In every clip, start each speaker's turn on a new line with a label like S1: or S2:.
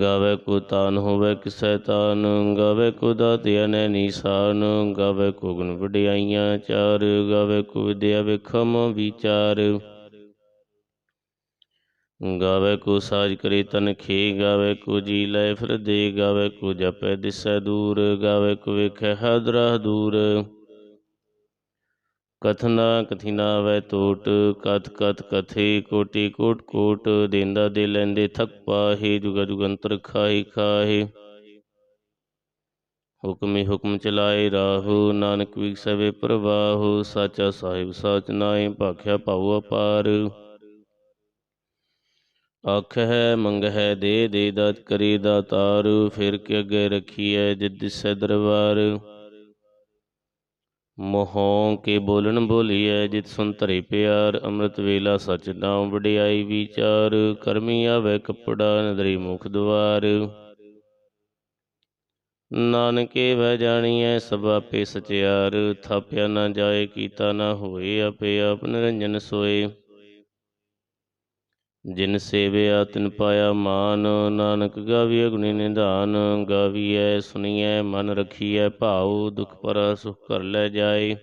S1: ਗਾਵੇ ਕੋ ਤਾਨ ਹੋਵੇ ਕਿਸੈ ਤਾਨ, ਗਾਵੇ ਕੋ ਦਾਤਿ ਅਨੈ ਨੀਸਾਨ, ਗਾਵੇ ਕੋ ਗੁਣ ਵਡਿਆਈਆਂ ਚਾਰ, ਗਾਵੇ ਕੋ ਵਿਦਿਆ ਵਿਖਮ ਵਿਚਾਰ। ਗਾਵੇ ਕੋ ਸਾਜ ਕਰੇ ਤਨ ਖੇ, ਗਾਵੇ ਕੋ ਜੀ ਲੈ ਫਿਰ ਦੇ ਗਾਵੇ ਕੋ ਜਪੈ ਦਿਸੈ ਦੂਰ, ਗਾਵੇ ਕੋ ਵੇਖੈ ਹਾਦਰਾ ਦੂਰ। ਕਥਨਾ ਕਥਿਨਾ ਵੈ ਟੋਟ ਕਥ ਕਥ ਕਥੇ ਕੋਟੀ ਕੋਟ ਕੋਟ, ਦੇਂਦਾ ਦੇ ਲੈਂਦੇ ਥਕ ਪਾਹੇ, ਜੁਗ ਜੁਗੰਤਰ ਖਾਹੀ ਖਾਹੇ। ਹੁਕਮੇ ਹੁਕਮ ਚਲਾਏ ਰਾਹੂ, ਨਾਨਕ ਵਿਗਸਵੇ ਪ੍ਰਵਾਹੁ, ਸਾਚਾ ਸਾਹਿਬ ਸਾਚ ਨਾਏ ਭਾਖਿਆ ਭਾਉ ਅਪਾਰ। ਆਖ ਹੈ ਮੰਗ ਹੈ ਦੇ ਦੇ ਦਾਤ ਕਰੀ ਦਾਤਾਰ, ਫਿਰ ਕੇ ਅੱਗੇ ਰਖੀਐ ਜਿਦ ਦਿਸੈ ਦਰਬਾਰ। ਮੋਹੋਂ ਕੇ ਬੋਲਣ ਬੋਲੀਐ, ਜਿਤ ਸੁਨ ਧਰੇ ਪਿਆਰ, ਅੰਮ੍ਰਿਤ ਵੇਲਾ ਸਚ ਨਾਮ ਵਡਿਆਈ ਵਿਚਾਰ, ਕਰਮੀ ਆਵੇ ਕਪੜਾ, ਨਦਰੀ ਮੁਖ ਦੁਆਰ ਨਾਨਕੇ ਵੈ ਜਾਣੀਐ ਸਭ ਆਪੇ ਸਚਿਆਰ, ਥਾਪਿਆ ਨਾ ਜਾਏ, ਕੀਤਾ ਨਾ ਹੋਏ, ਆਪੇ ਆਪ ਨਿਰੰਜਨ ਸੋਏ। ਜਿਨ ਸੇਵਿਆ ਤਿਨ ਪਾਇਆ ਮਾਨ, ਨਾਨਕ ਗਾਵੀਐ ਗੁਣੀ ਨਿਧਾਨ, ਗਾਵੀਐ ਸੁਣੀਐ ਮਨ ਰਖੀਐ, ਭਾਉ, ਦੁਖ ਪਰ ਸੁਖ ਕਰ ਲੈ ਜਾਏ।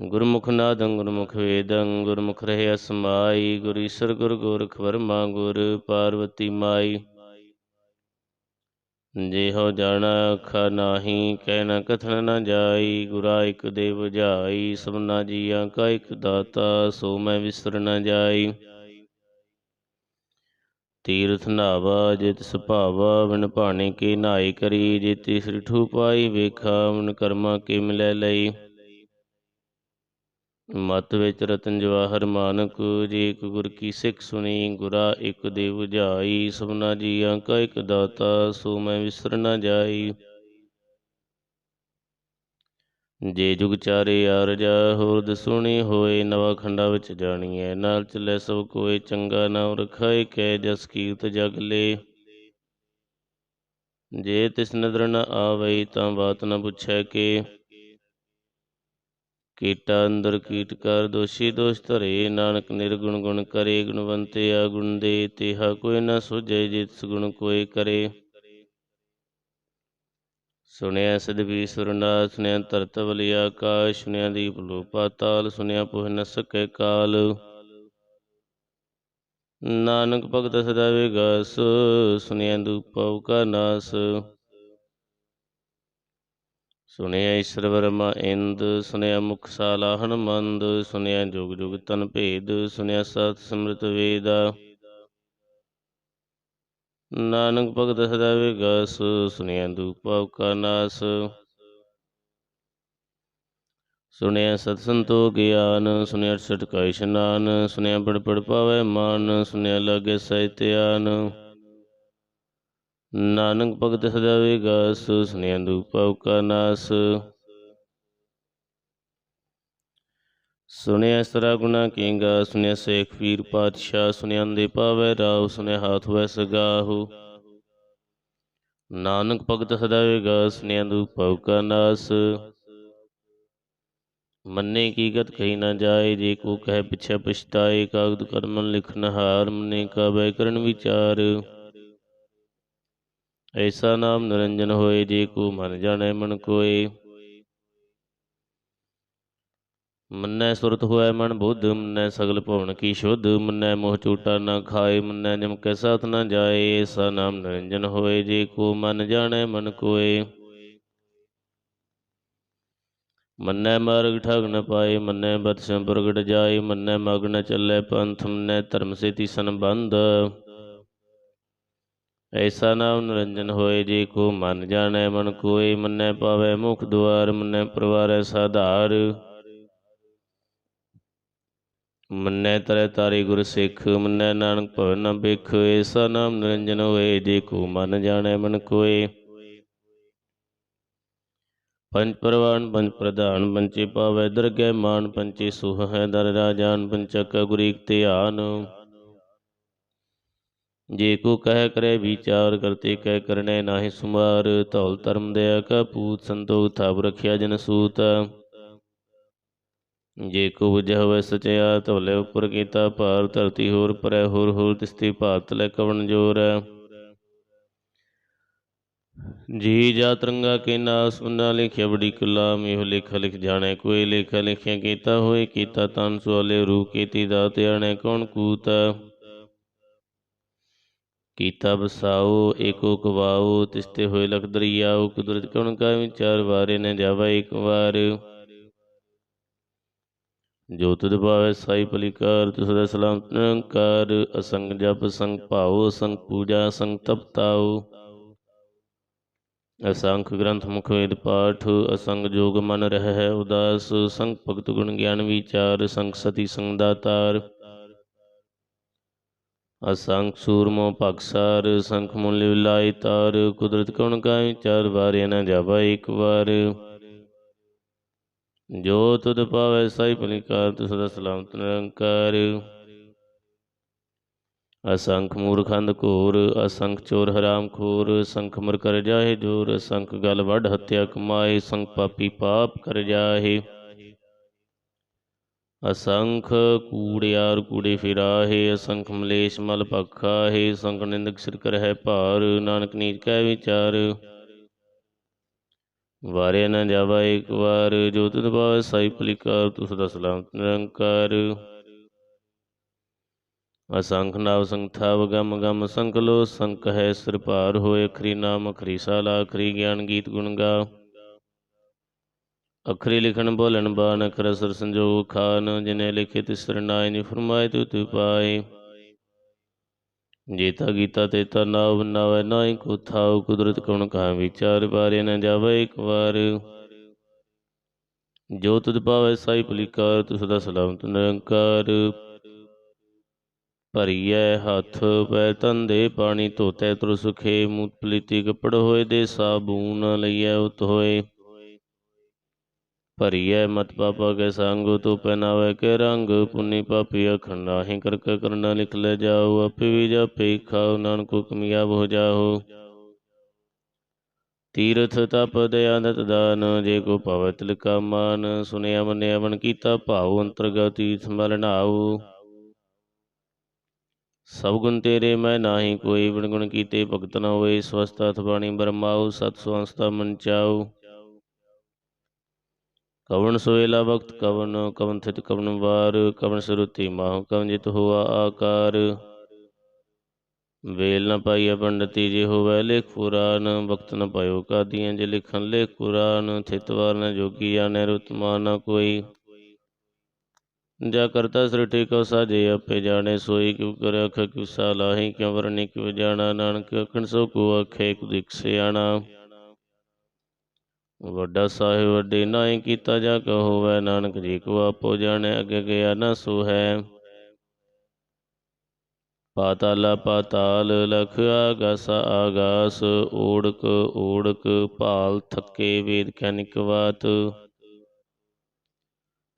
S1: ਗੁਰਮੁਖ ਨਾਦੰ, ਗੁਰਮੁਖ ਵੇਦੰ, ਗੁਰਮੁਖ ਰਹਿ ਅਸਮਾਈ ਗੁਰ ਈਸਰ ਗੁਰ ਗੋਰਖ ਵਰਮਾ ਗੁਰ, ਪਾਰਵਤੀ ਮਾਈ। ਜੇ ਹੋ ਜਾਣਾ ਅੱਖਾ ਨਾਹੀ ਕਹਿ ਨ ਕਥਨ ਨ ਜਾਈ, ਗੁਰਾ ਇਕ ਦੇ 부ਝਾਈ ਸਭਨਾ ਜੀਆਂ ਕਾ ਇਕ ਦਾਤਾ, ਸੋ ਮੈਂ ਵਿਸਰ ਨ ਜਾਈ। ਤੀਰਥ ਨਾਵਾ, ਜਿਤ ਸੁਭਾਵਾ ਵਿਣ ਭਾਣੇ ਕੇ ਨਾਈ ਕਰੀ ਜੇ ਸ੍ਰਿਠੂ ਪਾਈ ਵੇਖਾ, ਮਨ ਕਰਮਾ ਕੇ ਮਿਲੈ ਲਈ। ਮਤ ਵਿੱਚ ਰਤਨ ਜਵਾਹਰ ਮਾਨਕ, ਜੇ ਇੱਕ ਗੁਰ ਕੀ ਸਿੱਖ ਸੁਣੀ, ਗੁਰਾ ਇੱਕ ਦੇ 부ਝਾਈ ਸਭਨਾ ਜੀ ਕਾ ਇੱਕ ਦਾਤਾ, ਸੋ ਮੈਂ ਵਿਸਰ ਨ ਜਾਈ। ਜੇ ਜੁਗ ਚਾਰੇ ਆਰਜਾ ਹੋਰਦ ਸੁਣੀ ਹੋਏ, ਨਵਾ ਖੰਡਾ ਵਿੱਚ ਜਾਣੀਐ। ਨਾਲ ਚੱਲੇ ਸਭ ਕੋਏ, ਚੰਗਾ ਨਾਮ ਰਖਾਏ ਕੈ ਜਸ ਕੀਰਤ ਜਗ ਲੇ। ਜੇ ਤਿਸ ਨਦਰ ਨ ਆਵਈ, ਤਾਂ ਬਾਤ ਨ ਪੁੱਛੈ ਕੇ। ਕੀਟਾ ਅੰਦਰ ਕੀਟ ਕਰ ਦੋਸ਼ੀ ਦੋਸ਼ ਧਰੇ, ਨਾਨਕ ਨਿਰਗੁਣ ਗੁਣ ਕਰੇ, ਗੁਣਵੰਤੇ ਆ ਗੁਣ ਦੇ, ਤੇਹਾ ਕੋਈ ਨ ਸੁਝੈ, ਜਿਤ ਗੁਣ ਕੋਏ ਕਰੇ। ਸੁਣਿਆ ਸਦਵੀ ਸੁਰਨਾਥ ਸੁਣਿਆ ਧਰਤ ਵਲੀ ਆਕਾਸ਼, ਸੁਣਿਆ ਦੀਪ ਲੋ ਪਾਤਾਲ ਸੁਣਿਆ ਪੁਹ ਨ ਸਕੈ ਕਾਲ। ਨਾਨਕ ਭਗਤ ਸਦਾ ਵਿਗਾਸ, ਸੁਣਿਆ ਦੂਪਉ ਕਾ ਨਾਸ। ਸੁਣਿਆ ਈਸ਼ਰ ਵਰਮਾ ਇੰਦ, ਸੁਣਿਆ ਮੁਖ ਸਾਲਾ ਮੰਦ ਸੁਣਿਆ ਜੁਗ ਜੁਗ ਤਨ ਭੇਦ, ਸੁਣਿਆ ਸਤ ਸਮ੍ਰਿਤ ਵੇਦਾ। ਨਾਨਕ ਭਗਤ ਸਦਾ ਵਿਗਾਸ, ਸੁਣਿਆ ਦੂਪਾਉ ਕਾ ਨਾਸ। ਸੁਣਿਆ ਸਤ ਸੰਤੋ ਗਿਆਨ, ਸੁਣਿਆ ਅਠਸਠ ਇਸ਼ਨਾਨ ਸੁਣਿਆ ਪੜ ਪੜ ਪਾਵੇ ਮਾਨ, ਸੁਣਿਆ ਲਾਗੇ ਸਹਿਤਿਆਨ ਨਾਨਕ ਭਗਤ ਸਦਾ ਵਿਗਾਸ ਸੁਣਿਆ ਦੂਪਾਉ ਕਾ ਨਾਸ। ਸੁਣਿਆ ਸਰਾ ਗੁਨਾ ਕੀਂਗਾ ਸੁਣਿਆ ਸੇਖ ਪੀਰ ਪਾਤਸ਼ਾਹ ਸੁਣਿਆ ਦੇ ਪਾਵੇ ਰਾਉ ਸੁਣਿਆ ਹਾਥ ਵੈ ਸਗਾਹੂ। ਨਾਨਕ ਭਗਤ ਸਦਾ ਵਿਗਾਸ ਸੁਣਿਆ ਦੂਪਾਉ ਕਾ ਨਾਸ। ਮੰਨੇ ਕੀ ਗਤ ਕਹੀ ਨਾ ਜਾਏ, ਜੇ ਕੋ ਕਹਿ ਪਿਛੈ ਪਛਤਾਏ, ਕਾਗਦ ਕਰਮਨ ਲਿਖਨ ਹਾਰ ਮੰਨੇ ਕਾ ਬੈ ਕਰਨ ਵਿਚਾਰ। ਐਸਾ ਨਾਮ ਨਿਰੰਜਨ ਹੋਏ ਜੇ ਕੋ ਮਨ ਜਾਣੈ ਮਨ ਕੋਏ ਮੰਨੈ ਸੁਰਤ ਹੋਇ ਮਨ ਬੁੱਧ ਮੰਨੈ ਸਗਲ ਭਵਨ ਕੀ ਸ਼ੁੱਧ ਮੰਨੈ ਮੋਹ ਝੂਟਾ ਨਾ ਖਾਏ ਮੰਨੈ ਨਿਮ ਕੈ ਸਾਥ ਨਾ ਜਾਏ ਐਸਾ ਨਾਮ ਨਿਰੰਜਨ ਹੋਏ ਜੇ ਕੋ ਮਨ ਜਾਣੈ ਮਨ ਕੋਏ ਮੰਨੈ ਮਾਰਗ ਠਗ ਨ ਪਾਏ ਮੰਨੈ ਬਤਸੰ ਪ੍ਰਗਟ ਜਾਏ ਮੰਨੈ ਮਗ ਨ ਚੱਲੈ ਪੰਥ ਮੰਨੈ ਧਰਮ ਸੇਤੀ ਸੰਬੰਧ ਐਸਾ ਨਾਮ ਨਿਰੰਜਨ ਹੋਏ ਜੇ ਕੋ ਮਨ ਜਾਣੈ, ਮਨ ਕੋਏ ਮੰਨੈ ਪਾਵੈ, ਮੁਖ ਦੁਆਰ ਮੰਨੈ ਪ੍ਰਵਾਰੈ ਸਾਧਾਰ। ਮੰਨੈ ਤਰੈ ਤਾਰੀ ਗੁਰ ਸਿੱਖ, ਮੰਨੈ ਨਾਨਕ ਭਵਨ ਨ ਬਿਖ ਐਸਾ ਨਾਮ ਨਿਰੰਜਨ ਹੋਏ ਜੇ ਕੋ ਮਨ ਜਾਣੈ, ਮਨ ਕੋਏ ਪੰਜ ਪ੍ਰਵਾਨ, ਪੰਜ ਪ੍ਰਧਾਨ ਪੰਚੇ ਪਾਵੈ, ਦਰਗਹਿ ਮਾਨ ਪੰਚੇ ਸੁਹ ਹੈ ਦਰ ਰਾਜਾਨ ਪੰਚਕ ਗੁਰੀਕ ਧਿਆਨ। ਜੇ ਕੋ ਕਹਿ ਕਰੇ ਵਿਚਾਰ ਕਰਤੇ ਕਹਿ ਕਰਨੇ ਨਾਹੀ ਸੁਮਾਰ, ਧੌਲ ਧਰਮ ਦਇਆ ਕਾ ਪੂਤ ਸੰਤੋਖ ਥਾਪ ਰਖਿਆ ਜਨ ਸੂਤ। ਜੇ ਕੋ ਬੁਝਿ ਸਚਿਆ, ਧੌਲੇ ਉੱਪਰ ਕੀਤਾ ਭਾਰ, ਧਰਤੀ ਹੋਰ ਪਰੈ ਹੋਰ ਹੋਰ ਤਿਸਤੀ ਭਾਰਤ ਲੈ ਕਵਣ ਜੋਰ। ਜੀ ਜਾ ਤਰੰਗਾ ਕੇ ਨਾਸ, ਉਨਾ ਲਿਖਿਆ ਬੜੀ ਕੁਲਾ ਮਿਹ ਲੇਖਾ ਲਿਖ ਜਾਣੈ, ਕੋਈ ਲੇਖਾ ਲਿਖਿਆ ਕੀਤਾ ਹੋਏ ਕੀਤਾ ਤਨ ਸੁਆਲੇ ਰੂ ਕੀਤੀ ਦਾਤ ਆਣੈ, ਕੌਣ ਕੂਤ। ਕੀਤਾ ਬਸਾਓ ਏਕੋ ਕਵਾਓ ਤਿਸਤੇ ਹੋਏ ਲਖ ਦਰਿਆਓ ਕੁਦਰਤ ਕਉਣ ਕਾ ਵਿਚਾਰ ਵਾਰੇ ਨ ਜਾਵਾ ਇੱਕ ਵਾਰ। ਜੋ ਤੁਧ ਭਾਵੈ ਸਾਈ ਭਲੀਕਾਰ, ਤਿਸ ਦਾ ਸਲਾਮਤ ਨਿਰੰਕਾਰ ਅਸੰਗ ਜਪ ਸੰਗ ਭਾਉ ਸੰਗ ਪੂਜਾ ਸੰਗ ਤਪਤਾਉ ਅਸੰਖ ਗ੍ਰੰਥ ਮੁਖ ਵੇਦ ਪਾਠ, ਅਸੰਗ ਜੋਗ ਮਨ ਰਹਿ ਹੈ ਉਦਾਸ ਸੰਗ ਭਗਤ ਗੁਣ ਗਿਆਨ ਵਿਚਾਰ ਸੰਗ ਸਤੀ ਸੰਗ ਦਾਤਾਰ ਅਸੰਖ ਸੂਰਮੋ ਭਗਸਾਰ ਸੰਖ ਮੁਲ ਵਿਲਾਈ ਤਾਰ, ਕੁਦਰਤ ਕਉਣ ਕਾ ਵਿਚਾਰ ਵਾਰੇ ਨ ਜਾਵਾ ਇੱਕ ਵਾਰ। ਜੋ ਤੁਧ ਪਾਵੈ ਸਾਈ ਭਲਿਕਾਰ ਤੁਸ ਦਾ ਸਲਾਮਤ ਨਿਰੰਕਾਰ। ਅਸੰਖ ਮੂਰਖੰਦ ਘੋਰ, ਅਸੰਖ ਚੋਰ ਹਰਾਮ ਖੋਰ, ਸੰਖ ਮਰ ਕਰ ਜਾਹੇ ਜੋਰ, ਅਸੰਖ ਗਲ ਵੱਢ ਹੱਤਿਆ ਕਮਾਏ, ਸੰਖ ਪਾਪੀ ਪਾਪ ਕਰ ਜਾਹੇ। ਅਸੰਖ ਕੂੜਿਆਰ ਕੂੜੇ ਫਿਰਾਹੇ ਅਸੰਖ ਮਲੇਸ਼ ਮਲ ਪਖਾਹੇ ਸੰਖ ਨਿੰਦਕ ਸਿਰ ਕਰ ਹੈ ਭਾਰ, ਨਾਨਕ ਨੀਚ ਕੈ ਵਿਚਾਰ। ਵਾਰਿਆ ਨਾ ਜਾਵਾ ਇੱਕ ਵਾਰ, ਜੋ ਤੁਧ ਭਾਵ ਸਾਈ ਭਲਿਕਾਰ, ਤੁਸ ਦਾ ਸਲਾਮਤ ਨਿਰੰਕਾਰ। ਅਸੰਖ ਨਾਵ ਸੰਥਾਵ ਗਮ ਗਮ ਸੰਖ ਲੋ ਸੰਖ ਹੈ ਸਿਰ ਭਾਰ ਹੋਏ, ਅਖਰੀ ਨਾਮ ਅਖਰੀ ਸਾਲਾ, ਅਖਰੀ ਗਿਆਨ ਗੀਤ ਗੁਣ ਗਾ। ਅਖਰੀ ਲਿਖਣ ਬੋਲਣ ਬਾਣ ਅਖਰ ਅਸਰ ਸੰਜੋਗ ਖਾਨ, ਜਿਨੇ ਲਿਖੇ ਤਿਸ ਸਰਨਾਇ ਨੀ ਫਰਮਾਏ ਤੂ ਤੂ ਪਾਏ। ਜੇਤਾ ਗੀਤਾ ਤੇ ਤਾ ਨਾਵ ਨਾਵੈ, ਨਾਹੀ ਕੋ ਥਾਉ ਕੁਦਰਤ ਕਉਣ ਕਾ ਵਿਚਾਰ, ਬਾਰੇ ਨ ਜਾਵੇ ਇੱਕ ਵਾਰ। ਜੋ ਤੁਧ ਪਾਵੈ ਸਾਈ ਭਲੀਕਾਰ, ਤੁਸ ਦਾ ਸਲਾਮਤ ਨਿਰੰਕਾਰ। ਭਰੀਐ ਹੱਥ, ਪੈ ਤੰਦੇ ਪਾਣੀ ਧੋਤੇ, ਤੁਰ ਸੁਖੇ, ਮੂਤ ਪਲੀਤੀ ਕਪੜ ਹੋਏ ਦੇ ਸਾਬੂਨ, ਲਈਐ ਉਤ ਹੋਏ। ਭਰੀਐ ਮਤ ਪਾਪਾ ਕੇ ਸੰਗ ਤੂ ਪਹਿਨਾਵੇ ਕੇ ਰੰਗ ਪੁੰਨੀ ਪਾਪੀ ਅਖੰਡਾ ਹੀ ਕਰ ਕੇ ਕਰਨਾ ਲਿਖ ਲੈ ਜਾਓ ਆਪੇ ਵੀ ਜਾਪੇ ਖਾਓ ਨਾਨਕ ਕਮਿਆ ਹੋ ਜਾਓ ਤੀਰਥ ਤਪ ਦਇਆਨਤ ਦਾਨ ਜੇ ਕੋ ਭਵ ਤਿਲਕਾ ਮਾਨ ਸੁਨਿਆ ਮੰਨਿਆ ਮਨ ਕੀਤਾ ਭਾਉ ਅੰਤਰਗਤ ਤੀਰਥ ਮਲ ਨਾਉ ਸਭ ਗੁਣ ਤੇਰੇ ਮੈਂ ਨਾਹੀ ਕੋਈ ਬਿਨ ਗੁਣ ਕੀਤੇ ਭਗਤ ਨ ਹੋਏ ਸਵਸਤਾ ਥਬਾਣੀ ਬਰਮਾਉ ਸਤ ਸੁਵੰਸਤਾ ਮਨ ਚਾਉ ਕਵਣ ਸੋਇਲਾ ਵਕਤ ਕਵਨ ਕਵਨ ਥਿਤ ਕਵਨ ਵਾਰ ਕਵਨ ਸਰੁਤੀ ਮਾਹ ਕਵਨ ਜਿਤ ਹੋਆ ਆਕਾਰ। ਵੇਲ ਨ ਪਾਈਐ ਪੰਡਤੀ ਜੇ ਹੋਵੈ ਲੇਖ ਪੁਰਾਨ ਵਕਤ ਨ ਪਾਇਓ ਕਾਦੀਆਂ ਜੇ ਲਿਖਨ ਲੇਖ ਪੁਰਾਨ ਥਿਤ ਵਾਰ ਨ ਜੋਗੀ ਜਾਣੈ ਰੁਤਮਾ ਨ ਕੋਈ। ਜਾ ਕਰਤਾ ਸ੍ਰਿਟੀ ਕੋ ਸਾਜੇ ਆਪੇ ਜਾਣੇ, ਸੋਈ ਕਿਉ ਕਰ ਅਖ ਕਿਉ ਸਾਲਾਹੀ, ਕਿਉ ਵਰਨੀ ਕਿਉ ਜਾਣਾ, ਨਾਨਕ ਅਖਣ ਸੋ ਕੋ ਅਖੇ ਕੁ ਦਿਖ ਸਿਆਣਾ। ਵੱਡਾ ਸਾਹਿਬ ਵੱਡੇ ਨਾਏ ਕੀਤਾ ਜਾ ਕੋ ਹੋਵੇ, ਨਾਨਕ ਜੀ ਕੋ ਆਪੋ ਜਾਣੇ, ਅਗੇ ਗਿਆ ਨਾ ਸੋ ਹੈ ਪਾਤਾਲਾ ਪਾਤਾਲ ਲਖ ਆਗਾਸ ਆਗਾਸ, ਓੜਕ ਓੜਕ, ਭਾਲ ਥੱਕੇ ਵੇਦ ਕੈਨਿਕ ਬਾਤ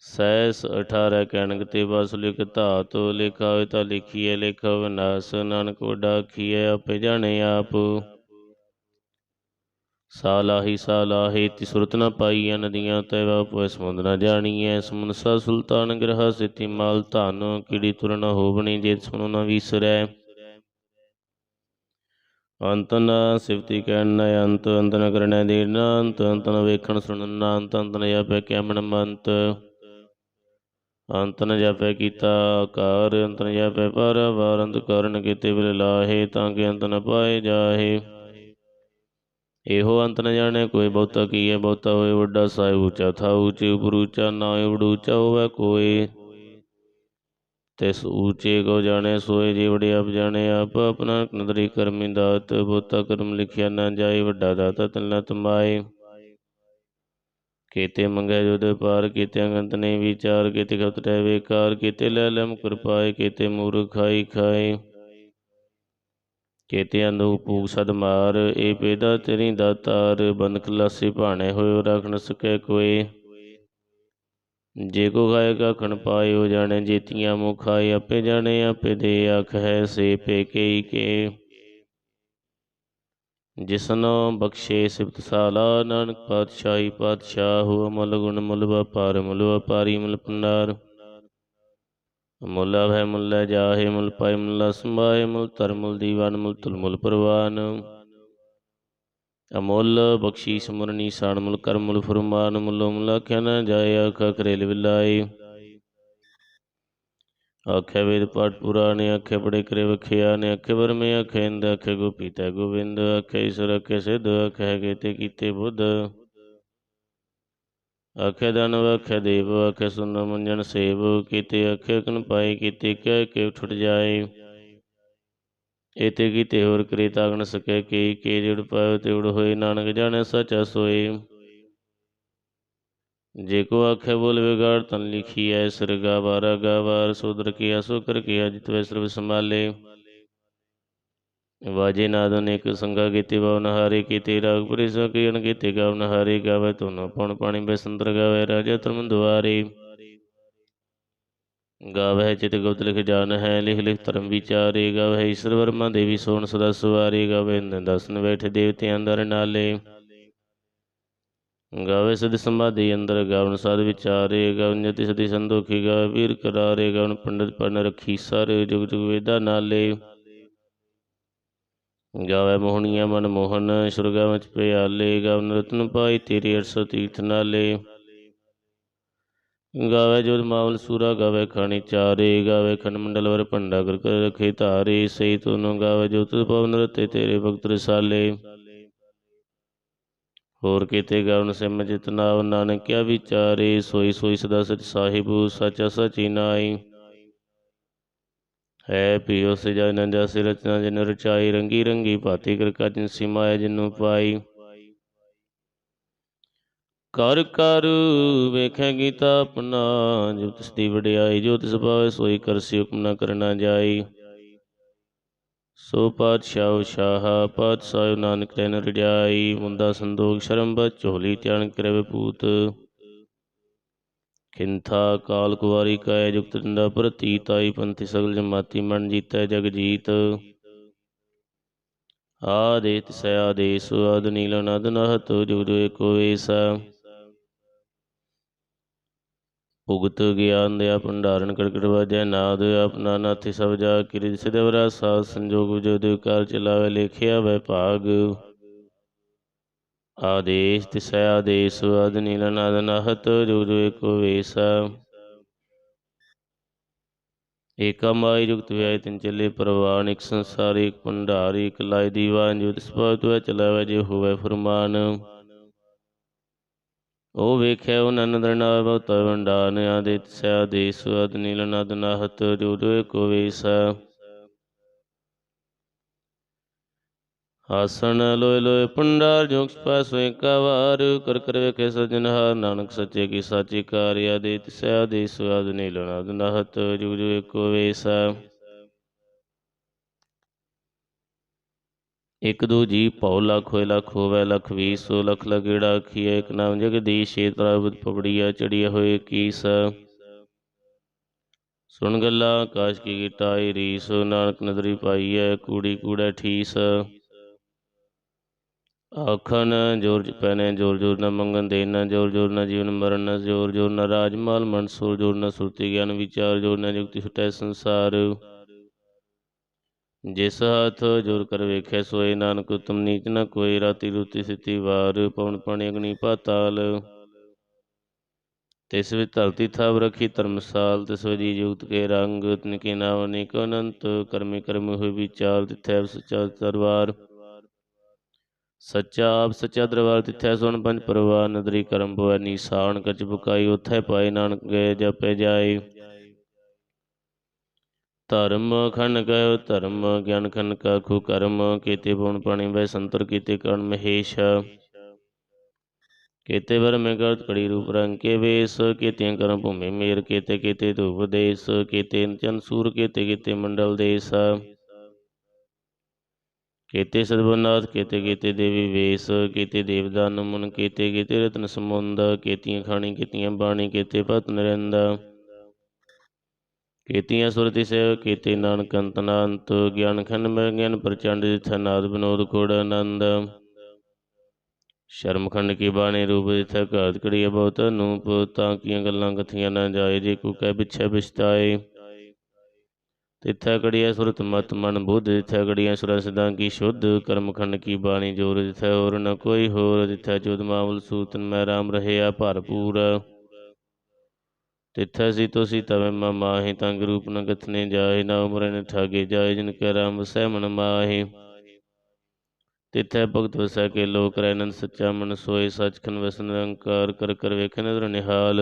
S1: ਸੈਸ 18 ਕੈਨਕ ਤੇ ਬਸ ਲਿਖ ਧਾਤ ਲਿਖਾ ਹੋਇ ਤਾਂ ਲਿਖੀਏ ਲਿਖ ਵਿਨਾਸ਼ ਨਾਨਕ ਵੱਡਾ ਖੀਏ ਆਪੇ ਜਾਣੇ ਆਪ। ਸਾਲਾਹੀ ਸਾਲਾਹੇ ਤੀ ਸੁਰਤ ਨ ਪਾਈਐ ਨਦੀਆਂ ਤੈਵਾ ਪੋਇ ਸਮੁੰਦ ਨਾ ਜਾਣੀਐ। ਸਮੁੰਦ ਸਾ ਸੁਲਤਾਨ ਗ੍ਰਹ ਸਿਤੀ ਮਾਲ ਧਨ ਕਿੜੀ ਤੁਰ ਹੋਵਣੀ ਜੇ ਸੁਣੋ ਨ ਵੀਸਰੈ। ਅੰਤ ਨ ਸਿਫਤੀ ਕਹਿਣ ਨ ਅੰਤ ਅੰਤ ਨ ਕਰਣੈ ਦੇਣ ਅੰਤ ਅੰਤ ਨ ਵੇਖਣ ਸੁਣਨ ਨ ਅੰਤ ਅੰਤ ਨ ਜਾਪੈ ਕੈਮਣ ਮੰਤ। ਅੰਤ ਨ ਜਾਪੈ ਕੀਤਾ ਆਕਾਰ, ਅੰਤ ਨ ਜਾਪੈ ਪਰ ਵਾਰ ਅੰਤ ਕਰਨ ਕੀਤੇ ਬਿਲ ਲਾਹੇ ਤਾਂ ਕਿ ਅੰਤ ਨ ਪਾਏ ਜਾਹੇ। ਇਹੋ ਅੰਤ ਨ ਜਾਣੈ, ਕੋਈ ਬਹੁਤਾ ਕੀਐ ਬਹੁਤਾ ਹੋਏ ਵੱਡਾ ਸਾਹਿਬ ਉੱਚਾ ਥਾ, ਉੱਚੇ ਉਪਰ ਉੱਚਾ ਨਾ ਉੜ ਉੱਚਾ ਹੋਵੇ ਕੋਈ। ਤਿਸ ਊਚੇ ਕੋ ਜਾਣੇ, ਸੋਏ ਜੀ ਵੜੇ ਆਪ ਜਾਣੇ, ਆਪ ਆਪਣਾ ਨਦਰੀ ਕਰਮੀ ਦਾਤ, ਬਹੁਤਾ ਕਰਮ ਲਿਖਿਆ ਨਾ ਜਾਏ, ਵੱਡਾ ਦਾਤਾ ਤਨ ਤਮਾਏ। ਕੀਤੇ ਮੰਗੈ ਜੁਦ ਪਾਰ, ਕੀਤੇ ਅੰਗੰਤ ਨੇ ਵਿਚਾਰ, ਕੀਤੇ ਖਤ ਰਹਿ ਵੇਕਾਰ, ਕੀਤੇ ਲੈ ਲੈ ਮੁਕਰ ਪਾਏ ਕੀਤੇ ਮੂਰਖ ਖਾਈ ਖਾਏ। ਕੇਤਿਆਂ ਨੂੰ ਪੂਗ ਸਦ ਮਾਰ ਏ ਪੇਦਾ ਤੇਰੀ ਦਾਤਾਰ ਬੰਦ ਖਲਾਸੀ ਭਾਣੇ ਹੋਇਓ, ਰਖ ਨ ਸਕੈ ਕੋਈ। ਜੇ ਕੋ ਖਾਏਗਾ ਖਣ ਪਾਇਓ, ਜਾਣੇ ਜੇਤੀਆਂ ਮੁਖ ਆਏ ਆਪੇ ਜਾਣੇ ਆਪੇ ਦੇ ਆਖ ਹੈ, ਸੇ ਪੇ ਕਈ ਕੇ। ਜਿਸਨੋ ਬਖਸ਼ੇ ਸਿਫਤ ਸਾਲਾ, ਨਾਨਕ ਪਾਤਸ਼ਾਹੀ ਪਾਤਸ਼ਾਹ, ਹੋ ਅਮਲ ਗੁਣ ਮੁਲ ਵਪਾਰ, ਮੁਲ ਵਪਾਰੀ ਮੁਲ ਪੰਡਾਰ ਮੁੱਲਾ ਭੈ ਮੁੱਲਾ, ਜਾਹੇ ਮੁਲ ਪਾਇ ਮੁੱਲਾ ਸੰਭਾਏ ਮੁਲ ਧਰ ਦੀਵਾਨ ਮੁਲ ਤੁਲ ਮੁਲ ਅਮੁੱਲ, ਬਖਸ਼ੀਸ਼ ਮੁਰਨੀ ਸਾਣ ਮੁਲ ਕਰ ਫਰਮਾਨ ਮੁਲੋ ਮੁਲ ਆਖਿਆ ਜਾਏ ਆਖਾ ਕਰੇਲ ਵਿਲਾਈ ਆਖੇ ਵੇਦ ਪਾਠ ਪੁਰਾਣੇ, ਆਖੇ ਬੜੇ ਕਰੇ ਵਖਿਆ ਨੇ, ਆਖੇ ਵਰਮੇ, ਆਖੇ ਇੰਦ, ਆਖੇ ਗੋਪੀਤਾ ਗੋਬਿੰਦ ਆਖੇ ਈਸ਼ਰ, ਆਖੇ ਸਿੱਧ, ਆਖੇ ਕੀਤੇ ਕੀਤੇ ਬੁੱਧ। ਆਖੇ ਦਾਨਵ ਆਖੇ ਦੇਵ ਆਖੇ ਸੁਨ ਮੰਜਨ ਸੇਵ, ਕੀਤੇ ਆਖੇ ਕਨ ਪਾਏ, ਕੀਤੇ ਕਹਿ ਕੇ ਉਠ ਜਾਏ। ਇਤੇ ਕੀਤੇ ਹੋਰ ਕਰੇ ਤਾਗਣ ਸਕੈ ਕੇ ਕੇ ਜੁੜ ਪਾਇਓ ਤੇ ਉੜ ਹੋਏ, ਨਾਨਕ ਜਾਣੈ ਸਚਾ ਸੋਏ ਜੇ ਕੋ ਆਖੇ ਬੋਲ ਵਿਗਾੜ, ਤਨ ਲਿਖੀ ਐ ਸਰਗਾ ਬਾਰਾ ਗਾਵਾਰ ਸੋਦਰ ਕੀ ਅਸੋ ਕਰ ਕੀ ਅਜਿਤ ਵੈ ਸਰਬ ਸੰਭਾਲੇ। ਵਾਜੇ ਨਾਦ ਅਨੇਕ ਸੰਗਾ ਕੀਤੇ ਬਵਨ ਹਾਰੇ ਕੀਤੇ, ਰਾਗ ਸੋ ਕੀ ਕੀਤੇ ਗਵਨ ਹਾਰੇ ਗਾਵੇ ਤੁਨ ਪਉਣ ਪਾਣੀ ਬੈਸੰਦਰ ਗਾਵੇ, ਰਾਜਾ ਧਰਮ ਦੁਆਰੇ। ਗਾਵੇ ਚਿਤ ਗੁਪਤ ਲਿਖ ਜਾਣ ਹੈ ਲਿਖ ਲਿਖ ਧਰਮ ਵਿਚਾਰੇ। ਗਾਵੇ ਈਸ਼ਰ ਵਰਮਾ ਦੇਵੀ ਸੋਣ ਸਦਾ ਸਵਾਰੇ ਗਾਵੇ ਦਸਨ ਬੈਠੇ ਦੇਵਤੇ ਅੰਦਰ ਨਾਲੇ। ਗਾਵੇ ਸਦ ਸੰਭਾਦੀ ਅੰਦਰ ਗਾਵਨ ਸਾਧ ਵਿਚਾਰੇ। ਗਾਵਨ ਜਤੀ ਸਦੀ ਸੰਦੋਖੀ ਗਾਵੇ ਵੀਰ ਕਰਾਰੇ ਗਾਵਨ ਪੰਡਤ ਪਨ ਰੱਖੀ ਸਾਰੇ ਜੁਗ ਜੁਗ ਵੇਦਾ ਨਾਲੇ। ਗਾਵੇ ਮੋਹਣੀਆਂ ਮਨ ਮੋਹਨ, ਸੁਰਗਾ ਵਿੱਚ ਪਿਆਲੇ, ਗਾਵਨ ਰਤਨ ਪਾਈ ਤੇਰੇ ਅਰਸੋ ਤੀਰਥ ਨਾਲੇ। ਗਾਵੇ ਜੋਤ ਮਾਵਲ ਸੂਰਾ, ਗਾਵੇ ਖਾਣੀ ਚਾਰੇ, ਗਾਵੇ ਖੰਡ ਮੰਡਲ ਵਰ ਭੰਡਾ ਕਰ ਕਰ ਰਖੇ ਧਾਰੇ, ਸਹੀ ਤੁਨੋ ਗਾਵੇ ਜੋਤ ਪਵਨ ਰਤੇ ਤੇਰੇ ਭਗਤ ਰਸਾਲੇ। ਹੋਰ ਕੀਤੇ ਗਾਵਨ ਸਿਮ ਜਿਤ ਨਾਮ ਨਾਨਕ ਕਿਆ ਵਿਚਾਰੇ, ਸੋਈ ਸੋਈ ਸਦਾ ਸਚ ਸਾਹਿਬ, ਸਚਾ ਸਚੀ ਨਾਈ। ਹੈ ਪਿਓ ਸਜਾ ਨੰਜਾ ਸਿ ਰਚਨਾ ਜਿਨ ਰਚਾਈ, ਰੰਗੀ ਰੰਗੀ ਭਾਤੀ ਕਰ ਕਾਜਨ ਸਿਮਾਇ ਜਿਨੂ ਪਾਈ। ਕਰ ਕਰ ਵੇਖੈ ਗੀਤਾ ਆਪਣਾ, ਜੋ ਤਿਸ ਦੀ ਵਡਿਆਈ, ਜੋ ਤਿਸ ਭਾਵੇ ਸੋਈ ਕਰਸੀ ਹੁਕਮ ਨਾ ਕਰਨਾ ਜਾਈ। ਸੋ ਪਾਤਸ਼ਾਹ ਸ਼ਾਹ ਪਾਤਸ਼ਾਹ ਨਾਨਕ ਤੈਨ ਰਜਾਈ ਮੁੰਦਾ ਸੰਦੋਖ ਸ਼ਰਮ ਬਚ ਝੋਲੀ ਧਿਆਨ ਕਰੇ ਵਿਪੂਤ। ਖਿੰਥਾ ਕਾਲ ਕੁਵਾਰੀ ਕਾਇ ਜੁਗਤ ਦੰਦਾ ਪ੍ਰਤੀ ਤਾਈ ਪੰਥੀ ਸਗਲ ਜਮਾਤੀ ਮਨ ਜੀਤੈ ਜਗ ਜੀਤ। ਆਦੇ ਤਿਸੈ ਆਦੇਸ, ਆਦ ਨੀਲ ਨਦ ਨਹਤ, ਜੁਗ ਏਕੋ ਵੇਸਾ। ਉਗਤ ਗਿਆਨ ਦਿਆ ਭੰਡਾਰਨ ਕੜਕੜ ਵਾਜੈ, ਨਾਦ ਆਪਣਾ ਨਾਥੀ ਸਭ ਜਾ ਕਿਰਿ ਸਿਦਵਰਾ ਸਾਧ ਸੰਜੋਗ ਜੋ ਦੇ ਕਾਰ ਚਲਾਵੇ, ਲੇਖਿਆ ਵੈ ਭਾਗ। ਆਦੇਸ਼ ਤਿਸੈ ਆਦੇਸ਼ ਆਦ ਨੀਲ ਨਾਦ ਨਹਤ ਜੋ ਏਕੋ ਵੇਸਾ। ਏਕਾ ਜੁਗਤ ਵਿਆਇ ਤਿਨ ਚੱਲੇ, ਪ੍ਰਵਾਨ ਇੱਕ ਸੰਸਾਰ, ਇੱਕ ਭੰਡਾਰ, ਇੱਕ ਲਾਇ ਦੀਵਾਨ ਜੋ ਤਿਸ ਵੈ ਚਲਾਵੇ ਜੇ ਹੋਵੇ ਫਰਮਾਨ। ਉਹ ਵੇਖਿਆ ਉਹ ਨੰਦ ਨਾਲ ਬਹੁਤ ਵੰਡਾਨ ਆਦਿਤ ਸੈ ਆਦੇਸ ਅਦ ਨੀਲ ਨਦ ਨਾਹਤ ਜੋ ਜੋ ਏਕੋ ਵੇਸਾ। ਆਸਣ ਲੋਏ ਲੋਏ ਪੰਡਾਰ ਜੋਗ ਪਾਸ ਏਕਾ ਕਰ ਕਰ ਵੇਖੇ ਸਜਨ ਹਾਰ, ਨਾਨਕ ਸੱਚੇ ਕੀ ਸਾਚੀ ਕਾਰ ਆਦਿਤ ਸੈ ਆਦੇਸ ਅਦ ਨੀਲ ਨਦ ਨਾਹਤ ਜੋ ਜੋ ਏਕੋ ਵੇਸਾ ਇਕ ਦੂ ਜੀ ਭਉ ਲਖ ਹੋਏ ਲਖ ਹੋਵੇ, ਲਖ ਵੀਹ ਸੋ ਲਖ ਲਗੇੜਾ ਆਖੀਐ, ਇਕ ਨਾਮ ਜਗਦੀਸ਼ ਏ ਤਰਾਬਤ ਪਪੜੀਆ ਚੜੀਆ ਹੋਏ ਕੀਸ। ਸੁਣ ਗੱਲਾਂ ਆਕਾਸ਼ ਕੀ ਗਿਟਾਈ ਰੀਸ ਨਾਨਕ ਨਦਰੀ ਪਾਈਐ, ਕੂੜੀ ਕੂੜਾ ਠੀਸ। ਆਖਣ, ਜੋਰ ਚ ਪੈਨੇ ਜੋਰ ਜੋਰ ਨਾ ਮੰਗਣ, ਦੇਣ ਨਾ ਜੋਰ ਜੋਰ ਨਾ ਜੀਵਨ ਮਰਨ, ਨਾ ਜੋਰ ਜੋਰ ਨਾ ਰਾਜ ਮਾਲ ਮਨਸੂਰ ਜੋਰ ਨਾ ਸੁਰਤੀ ਗਿਆਨ ਵਿਚਾਰ, ਜੋਰ ਨਾ ਜੁਗਤੀ ਛੁਟੈ ਸੰਸਾਰ। ਜਿਸ ਹੱਥ ਜੋਰ ਕਰ ਵੇਖੈ, ਸੋਏ ਨਾਨਕ, ਤੁਮ ਨੀਚ ਨ ਕੋਈ ਰਾਤੀ ਰੁਤੀ ਸਿਤੀ ਵਾਰ, ਪਵਨ ਪਾਣੀ ਅਗਨੀ ਪਾਤਾਲ। ਤਿਸ ਵਿੱਚ ਧਰਤੀ ਥਾਵ ਰਖੀ ਧਰਮਸਾਲ, ਤਿਸ ਵਿੱਚ ਜੀ ਜੁਗਤ ਕੇ ਰੰਗ ਤਿਨਕੇ ਨਾਮ ਅਨੇਕ ਅਨੰਤ, ਕਰਮੇ ਕਰਮ ਹੋਏ ਵਿਚਾਰ, ਤਿਥੈ ਸਚਾ ਦਰਬਾਰ। ਸੱਚਾ ਆਪ ਸੱਚਾ ਦਰਬਾਰ ਤਿਥੈ ਸੁਣ ਪੰਜ ਪਰਵਾਰ ਨਦਰੀ ਕਰਮ ਪਵੈ ਨੀਸਾਨ ਕਚ ਬੁਕਾਈ ਉਥੈ ਪਾਏ ਨਾਨਕ ਗਏ, ਜਪੈ ਜਾਏ ਧਰਮ ਖੰਡ ਗਇਓ ਧਰਮ ਗਿਆਨ ਖੰਡ ਕਾ ਖੂ ਕਰਮ ਕੀਤੇ ਪਉਣ ਪਾਣੀ ਵੈ, ਸੰਤਰ ਕੀਤੇ ਕਰਣ ਮਹੇਸ਼। ਕੀਤੇ ਵਰ ਮੈਂ ਕਰਤ ਕੜੀ ਰੂਪ ਰੰਗ ਕੇ ਵੇਸ, ਕੀਤਿਆਂ ਕਰਮ ਭੂਮੀ ਮੇਰ, ਕੀਤੇ ਕੀਤੇ ਧੂਪ ਦੇਸ, ਕੀਤੇ ਚੰਨ ਸੂਰ, ਕੀਤੇ ਕੀਤੇ ਮੰਡਲ ਦੇਸ। ਕੇਤੇ ਸਦਬਨਾਥ ਕੀਤੇ ਕੀਤੇ ਦੇਵੀ ਵੇਸ, ਕੀਤੇ ਦੇਵਦਾ ਮੁਨ ਕੇਤੇ ਕੀਤੇ ਰਤਨ ਸਮੁੰਦ ਕੇਤੀਆਂ ਖਾਣੀ, ਕੀਤੀਆਂ ਬਾਣੀ, ਕੀਤੇ ਭਤ ਨਰਿੰਦਾ, ਕੀਤੀਆਂ ਸੁਰਤੀ ਸੇਵ ਕੀਤੇ ਨਾਨਕ ਅੰਤ ਨਾਨਤ ਗਿਆਨ ਖੰਡ ਮੈਂ ਗਿਆਨ ਪ੍ਰਚੰਡ, ਜਿਥਾ ਨਾਦ ਬਨੋਦ ਕੋੜ ਆਨੰਦ। ਸ਼ਰਮ ਖੰਡ ਕੀ ਬਾਣੀ ਰੂਪ, ਜਿਥੈ ਘਾਤ ਕੜੀਏ ਬਹੁਤ ਅਨੂਪ ਤਾਂ ਕੀਆਂ ਗੱਲਾਂ ਕਥੀਆਂ ਨਾ ਜਾਏ, ਜੇ ਕੋ ਕਹਿ ਪਿਛੈ ਬਿਛਤਾਏ ਤਿਥੈ ਕੜੀਏ ਸੁਰਤ ਮਤ ਮਨ ਬੁੱਧ ਜਿਥੈ ਕੜੀਏ ਸੁਰ ਸਦਾ ਕੀ ਸ਼ੁੱਧ, ਕਰਮ ਖੰਡ ਕੀ ਬਾਣੀ ਜੋਰ, ਜਿਥੈ ਹੋਰ ਨ ਕੋਈ ਹੋਰ, ਜਿਥੈ ਜੁਦ ਮਾਵਲ ਸੂਤਨ ਮੈਂ ਰਾਮ ਰਹਿਆ ਭਰਪੂਰ। ਤਿਥੈ ਸੀ ਤੋਸੀ ਤਵੇ ਮਾ ਮਾਹੀ, ਤੰਗ ਰੂਪ ਨ ਗਥਨੇ ਜਾਏ, ਨਾ ਉਮਰ ਨ ਠਾਗੇ ਜਾਏ, ਜਿਨ ਕੈ ਰਾਮ ਵਸੈ ਮਨ ਮਾਹੀ। ਤਿਥੈ ਭਗਤ ਵਸੈ ਕੇ ਲੋਕ ਰਹਿ ਸੱਚਾ ਮਨ ਸੋਏ ਸਚਖੰਡ ਵਸ ਨਿਰੰਕਾਰ, ਕਰ ਕਰ ਵੇਖੈ ਨਦਰ ਨਿਹਾਲ।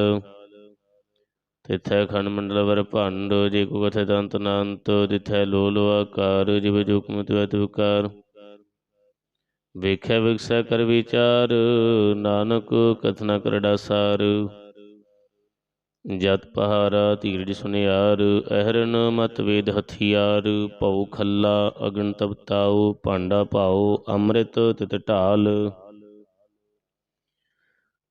S1: ਤਿਥੈ ਖੰਡ ਮੰਡਲ ਵਰ ਭੰਡ, ਜੇ ਕੋ ਕਥੈ ਦੰਤ ਨਾੰਤ ਜਿਥੈ ਲੋ ਲੋ ਆਕਾਰ, ਜਿਵ ਜੁਕਮ ਤਿਵ ਤਿਵਕਾਰ ਵੇਖੈ ਵਿਗਸੈ ਕਰ ਵਿਚਾਰ, ਨਾਨਕ ਕਥਨਾ ਕਰੜਾ ਸਾਰ ਜਤ ਪਹਾਰਾ ਧੀਰਜ ਸੁਨਿਆਰ ਅਹਰਨ ਮਤ ਵੇਦ ਹਥਿਆਰ। ਭਉ ਖੱਲਾ ਅਗਨ ਤਪਤਾਉ, ਭਾਂਡਾ ਭਾਉ, ਅੰਮ੍ਰਿਤ ਤਿਤ ਢਾਲ।